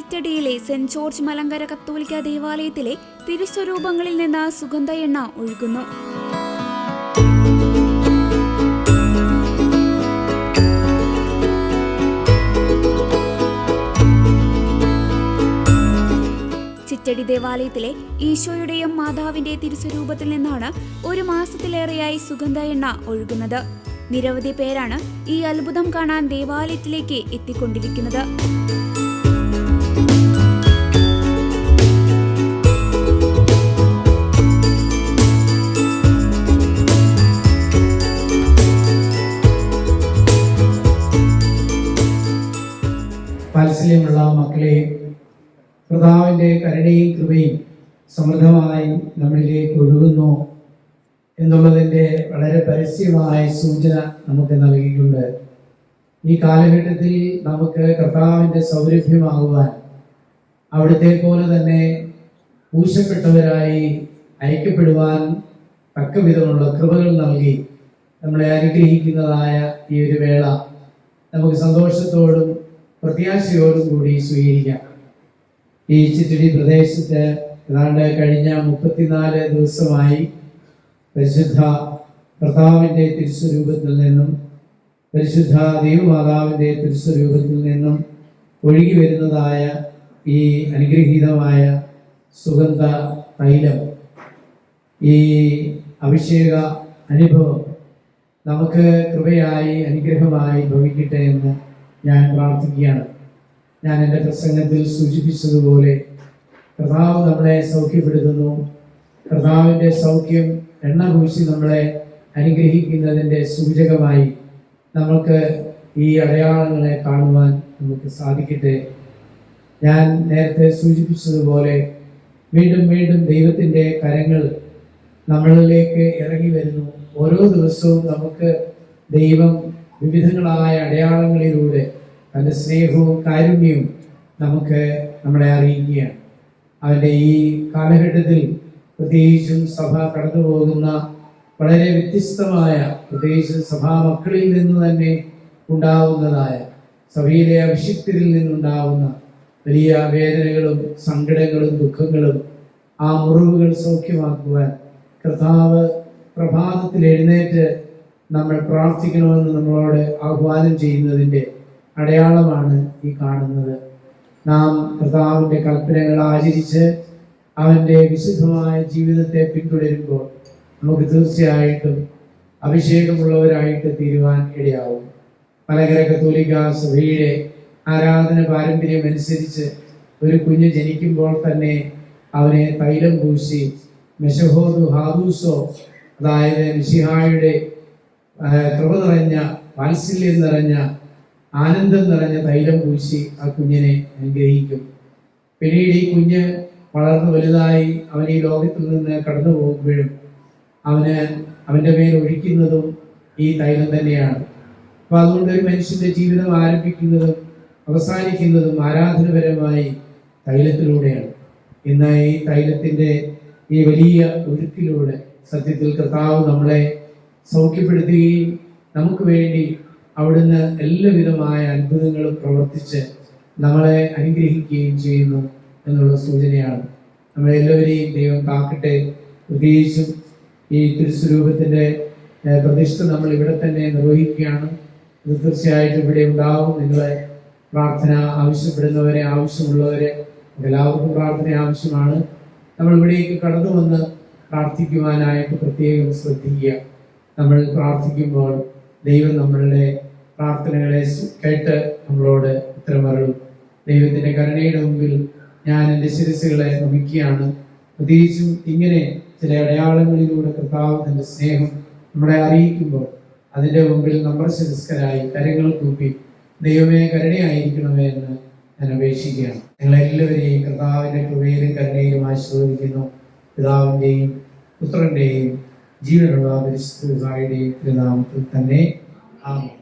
ചിറ്റടിയിലെ saint George Malankara കത്തോലിക്ക ദേവാലയത്തിലെ തിരുസ്വരൂപങ്ങളിൽ നിന്ന് സുഗന്ധ എണ്ണ ഒഴുകുന്നു. ചിറ്റടി ദേവാലയത്തിലെ ഈശോയുടെയും മാതാവിന്റെ തിരുസ്വരൂപത്തിൽ നിന്നാണ് ഒരു മാസത്തിലേറെയായി സുഗന്ധ എണ്ണ ഒഴുകുന്നത്. നിരവധി പേരാണ് ഈ അത്ഭുതം കാണാൻ ദേവാലയത്തിലേക്ക് എത്തിക്കൊണ്ടിരിക്കുന്നത്. മക്കളെ കർത്താവിന്റെ കരുണയും കൃപയും സമൃദ്ധമായി നമ്മളിലേക്ക് ഒഴുകുന്നു എന്നുള്ളതിന്റെ വളരെ പരസ്യമായ സൂചന നമുക്ക് നൽകിയിട്ടുണ്ട്. ഈ കാലഘട്ടത്തിൽ നമുക്ക് കർത്താവിന്റെ സൗരഭ്യമാകുവാൻ അവിടുത്തെ പോലെ തന്നെ പൂശപ്പെട്ടവരായി അയക്കപ്പെടുവാൻ തക്ക വിധമുള്ള കൃപകൾ നൽകി നമ്മളെ അനുഗ്രഹിക്കുന്നതായ ഈ ഒരു വേള. നമുക്ക് സന്തോഷത്തോടും പ്രത്യാശയോടും കൂടി സ്വീകരിക്കാം. ഈ ചിറ്റടി പ്രദേശത്ത് ഏതാണ്ട് കഴിഞ്ഞ മുപ്പത്തിനാല് ദിവസമായി പരിശുദ്ധ കർത്താവിന്റെ തിരുസ്വരൂപത്തിൽ നിന്നും പരിശുദ്ധ ദൈവമാതാവിന്റെ തിരുസ്വരൂപത്തിൽ നിന്നും ഒഴുകി വരുന്നതായ ഈ അനുഗ്രഹീതമായ സുഗന്ധ തൈലം ഈ അഭിഷേക അനുഭവം നമുക്ക് കൃപയായി അനുഗ്രഹമായി ഭവിക്കട്ടെ എന്ന് ഞാൻ പ്രാർത്ഥിക്കുകയാണ്. ഞാൻ എന്റെ പ്രസംഗത്തിൽ സൂചിപ്പിച്ചതുപോലെ കർത്താവ് നമ്മളെ സൗഖ്യപ്പെടുത്തുന്നു. കർത്താവിന്റെ സൗഖ്യം എണ്ണ പൂശി നമ്മളെ അനുഗ്രഹിക്കുന്നതിന്റെ സൂചകമായി നമുക്ക് ഈ അടയാളങ്ങളെ കാണുവാൻ നമുക്ക് സാധിക്കട്ടെ. ഞാൻ നേരത്തെ സൂചിപ്പിച്ചതുപോലെ വീണ്ടും വീണ്ടും ദൈവത്തിന്റെ കരങ്ങൾ നമ്മളിലേക്ക് ഇറങ്ങി വരുന്നു. ഓരോ ദിവസവും നമുക്ക് ദൈവം വിവിധങ്ങളായ അടയാളങ്ങളിലൂടെ തന്റെ സ്നേഹവും കാരുണ്യവും നമുക്ക് നമ്മളെ അറിയിക്കുകയാണ്. അവന്റെ ഈ കാലഘട്ടത്തിൽ പ്രത്യേകിച്ചും സഭ കടന്നു പോകുന്ന വളരെ വ്യത്യസ്തമായ പ്രത്യേകിച്ചും സഭാ മക്കളിൽ നിന്ന് തന്നെ ഉണ്ടാവുന്നതായ സഭയിലെ അഭിഷിക്തരിൽ നിന്നുണ്ടാവുന്ന വലിയ വേദനകളും സങ്കടങ്ങളും ദുഃഖങ്ങളും ആ മുറിവുകൾ സൗഖ്യമാക്കുവാൻ കർത്താവ് പ്രഭാതത്തിൽ എഴുന്നേറ്റ് നമ്മൾ പ്രാർത്ഥിക്കണമെന്ന് നമ്മളോട് ആഹ്വാനം ചെയ്യുന്നതിന്റെ അടയാളമാണ് ഈ കാണുന്നത്. നാം കർത്താവിന്റെ കൽപ്പനകൾ ആചരിച്ച് അവന്റെ വിശുദ്ധമായ ജീവിതത്തെ പിന്തുടരുമ്പോൾ നമുക്ക് തീർച്ചയായിട്ടും അഭിഷേകമുള്ളവരായിട്ട് തീരുവാൻ ഇടയാവും. പലകര കത്തോലിക്ക സഭയുടെ ആരാധന പാരമ്പര്യം അനുസരിച്ച് ഒരു കുഞ്ഞ് ജനിക്കുമ്പോൾ തന്നെ അവനെ തൈലം പൂശി മെഷഹോദു ഹാദൂസോ അതായത് മിഷിഹായുടെ കൃപ നിറഞ്ഞ വാത്സല്യം നിറഞ്ഞ ആനന്ദം നിറഞ്ഞ തൈലം പൂശി ആ കുഞ്ഞിനെ അനുഗ്രഹിക്കും. പിന്നീട് ഈ കുഞ്ഞ് വളർന്നു വലുതായി അവൻ ഈ ലോകത്തിൽ നിന്ന് കടന്നു പോകുമ്പോഴും അവന് അവന്റെ മേൽ ഒഴിക്കുന്നതും ഈ തൈലം തന്നെയാണ്. അപ്പൊ അതുകൊണ്ട് ഒരു മനുഷ്യന്റെ ജീവിതം ആരംഭിക്കുന്നതും അവസാനിക്കുന്നതും ആരാധനപരമായി തൈലത്തിലൂടെയാണ്. ഇന്ന് ഈ തൈലത്തിന്റെ ഈ വലിയ ഒഴുക്കിലൂടെ സത്യത്തിൽ കർത്താവ് നമ്മളെ സൗഖ്യപ്പെടുത്തുകയും നമുക്ക് വേണ്ടി അവിടുന്ന് എല്ലാവിധമായ അത്ഭുതങ്ങളും പ്രവർത്തിച്ച് നമ്മളെ അനുഗ്രഹിക്കുകയും ചെയ്യുന്നു എന്നുള്ള സൂചനയാണ്. നമ്മളെല്ലാവരെയും ദൈവം കാക്കട്ടെ. പ്രത്യേകിച്ചും ഈ തിരുസ്വരൂപത്തിന്റെ പ്രതിഷ്ഠ നമ്മൾ ഇവിടെ തന്നെ നിർവഹിക്കുകയാണ്. ഇത് തീർച്ചയായിട്ടും ഇവിടെ ഉണ്ടാവും. നിങ്ങളെ പ്രാർത്ഥന ആവശ്യപ്പെടുന്നവരെ ആവശ്യമുള്ളവരെ എല്ലാവർക്കും പ്രാർത്ഥന ആവശ്യമാണ്. നമ്മൾ ഇവിടേക്ക് കടന്നു വന്ന് പ്രാർത്ഥിക്കുവാനായിട്ട് പ്രത്യേകം ശ്രദ്ധിക്കുക. നമ്മൾ പ്രാർത്ഥിക്കുമ്പോൾ ദൈവം നമ്മളുടെ പ്രാർത്ഥനകളെ കേട്ട് നമ്മളോട് ഉത്തരമരുളും. ദൈവത്തിന്റെ കരുണയുടെ മുമ്പിൽ ഞാൻ എന്റെ ശിരസുകളെ നമിക്കുകയാണ്. പ്രത്യേകിച്ചും ഇങ്ങനെ ചില അടയാളങ്ങളിലൂടെ കർത്താവ് സ്നേഹം നമ്മളെ അറിയിക്കുമ്പോൾ അതിന്റെ മുമ്പിൽ നമ്മൾ ശിരസ്കരായി കരങ്ങൾ കൂപ്പി ദൈവമേ കരുണയായിരിക്കണമേ എന്ന് ഞാൻ അപേക്ഷിക്കുകയാണ്. ഞങ്ങളെല്ലാവരെയും കർത്താവിന്റെ കൃപയിലും കരുണയിലും ആശീർവദിക്കുന്നു. പിതാവിന്റെയും പുത്രന്റെയും ജീവനുള്ള പരിശുദ്ധയുടെയും തിരുനാമത്തിൽ തന്നെ ആമേൻ.